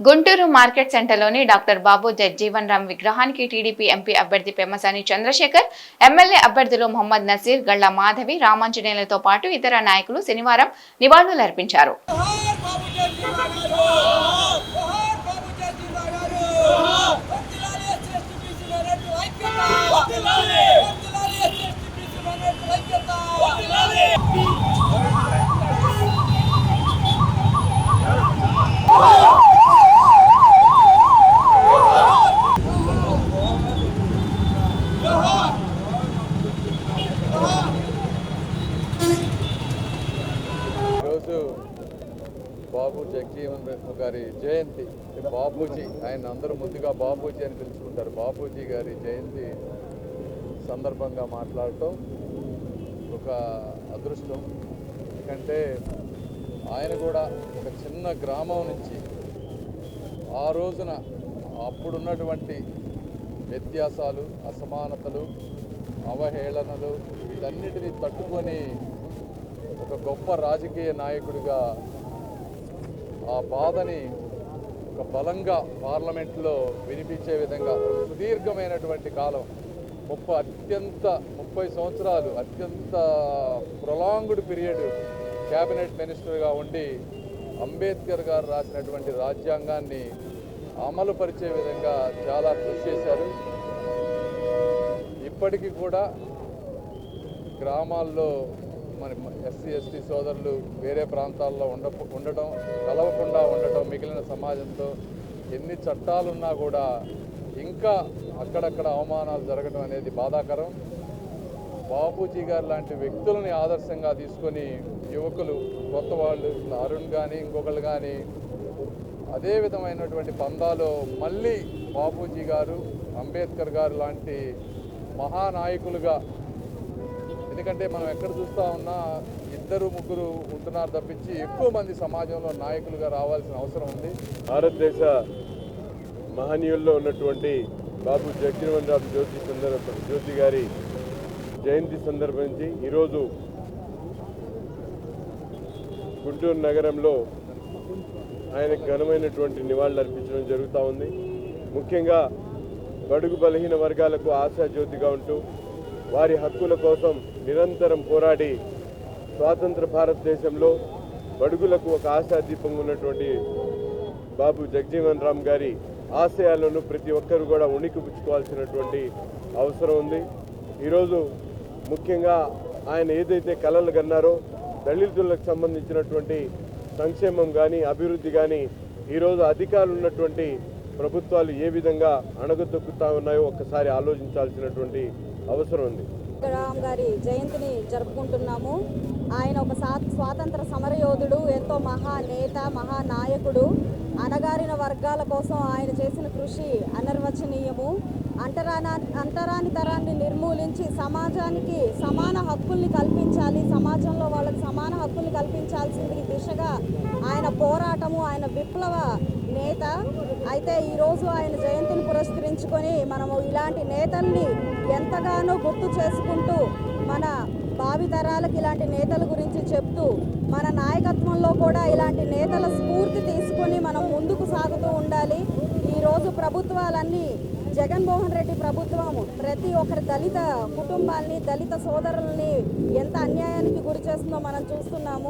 Guntur market సెంటర్లోని doctor Babu Jagjivan Ram విగ్రహానికి TDP MP అభ్యర్థి పెమ్మసాని చంద్రశేఖర్ ఎమ్మెల్యే అభ్యర్థులు మొహమ్మద్ నసీర్ గళ్ళ మాధవి రామాంజనేయులతో పాటు ఇతర నాయకులు శనివారం నివాళులర్పించారు. బాబు జగ్జీవన్ రెడ్డి గారి జయంతి బాబూజీ ఆయన అందరూ ముందుగా బాపూజీ అని పిలుచుకుంటారు. బాబూజీ గారి జయంతి సందర్భంగా మాట్లాడటం ఒక అదృష్టం. ఎందుకంటే ఆయన కూడా ఒక చిన్న గ్రామం నుంచి ఆ రోజున అప్పుడున్నటువంటి వ్యత్యాసాలు అసమానతలు అవహేళనలు వీటన్నిటినీ తట్టుకొని ఒక గొప్ప రాజకీయ నాయకుడిగా ఆ బాధని ఒక బలంగా పార్లమెంట్లో వినిపించే విధంగా సుదీర్ఘమైనటువంటి కాలం ముప్పై అత్యంత ముప్పై సంవత్సరాలు అత్యంత ప్రొలాంగ్డ్ పీరియడ్ క్యాబినెట్ మినిస్టర్గా ఉండి అంబేద్కర్ గారు రాసినటువంటి రాజ్యాంగాన్ని అమలు పరిచే విధంగా చాలా కృషి చేశారు. ఇప్పటికీ కూడా గ్రామాల్లో మన ఎస్సీ ఎస్టీ సోదరులు వేరే ప్రాంతాల్లో ఉండ ఉండటం కలవ మిగిలిన సమాజంతో ఎన్ని చట్టాలున్నా కూడా ఇంకా అక్కడక్కడ అవమానాలు జరగడం అనేది బాధాకరం. బాపూజీ గారు లాంటి వ్యక్తులని ఆదర్శంగా తీసుకొని యువకులు కొత్త వాళ్ళు అరుణ్ కానీ ఇంకొకళ్ళు కానీ అదే విధమైనటువంటి పందాలో మళ్ళీ బాపూజీ గారు అంబేద్కర్ గారు లాంటి మహానాయకులుగా ఎందుకంటే మనం ఎక్కడ చూస్తా ఉన్నా ఇద్దరు ముగ్గురు ఉంటున్నారు తప్పించి ఎక్కువ మంది సమాజంలో నాయకులుగా రావాల్సిన అవసరం ఉంది. భారతదేశ మహనీయుల్లో ఉన్నటువంటి బాబు జగజీవన్ రామ్ జ్యోతి సందర్భ జ్యోతి గారి జయంతి సందర్భించి ఈరోజు గుంటూరు నగరంలో ఆయనకు ఘనమైనటువంటి నివాళులు అర్పించడం జరుగుతూ ఉంది. ముఖ్యంగా బడుగు బలహీన వర్గాలకు ఆశా జ్యోతిగా ఉంటూ వారి హక్కుల కోసం నిరంతరం పోరాడి స్వాతంత్ర భారతదేశంలో బడుగులకు ఒక ఆశాదీపంగా ఉన్నటువంటి బాబు జగజీవన్ రామ్ గారి ఆశయాలను ప్రతి ఒక్కరు కూడా ఉణికిపుచ్చుకోవాల్సినటువంటి అవసరం ఉంది. ఈరోజు ముఖ్యంగా ఆయన ఏదైతే కలలు కన్నారో దళితులకు సంబంధించినటువంటి సంక్షేమం కానీ అభివృద్ధి కానీ ఈరోజు అధికారులు ఉన్నటువంటి ప్రభుత్వాలు ఏ విధంగా అణగదొక్కుతా ఉన్నాయో ఒక్కసారి ఆలోచించాల్సినటువంటి అవసరం ఉంది. రామ్ గారి జయంతిని జరుపుకుంటున్నాము. ఆయన ఒక సా స్వాతంత్ర సమరయోధుడు ఎంతో మహా నేత మహానాయకుడు అణగారిన వర్గాల కోసం ఆయన చేసిన కృషి అనర్వచనీయము. అంటరానా అంటరాని తరాన్ని నిర్మూలించి సమాజానికి సమాన హక్కుల్ని కల్పించాలి. సమాజంలో వాళ్ళకి సమాన హక్కుల్ని కల్పించాల్సింది దిశగా ఆయన పోరాటము ఆయన విప్లవ నేత. అయితే ఈరోజు ఆయన జయంతిని పురస్కరించుకొని మనము ఇలాంటి నేతల్ని ఎంతగానో గుర్తు చేసుకుంటూ మన భావితరాలకు ఇలాంటి నేతల గురించి చెప్తూ మన నాయకత్వంలో కూడా ఇలాంటి నేతల స్ఫూర్తి తీసుకొని మనం ముందుకు సాగుతూ ఉండాలి. ఈరోజు ప్రభుత్వాలన్నీ జగన్మోహన్ రెడ్డి ప్రభుత్వం ప్రతి ఒక్కరి దళిత కుటుంబాల్ని దళిత సోదరుల్ని ఎంత అన్యాయానికి గురి చేస్తుందో మనం చూస్తున్నాము.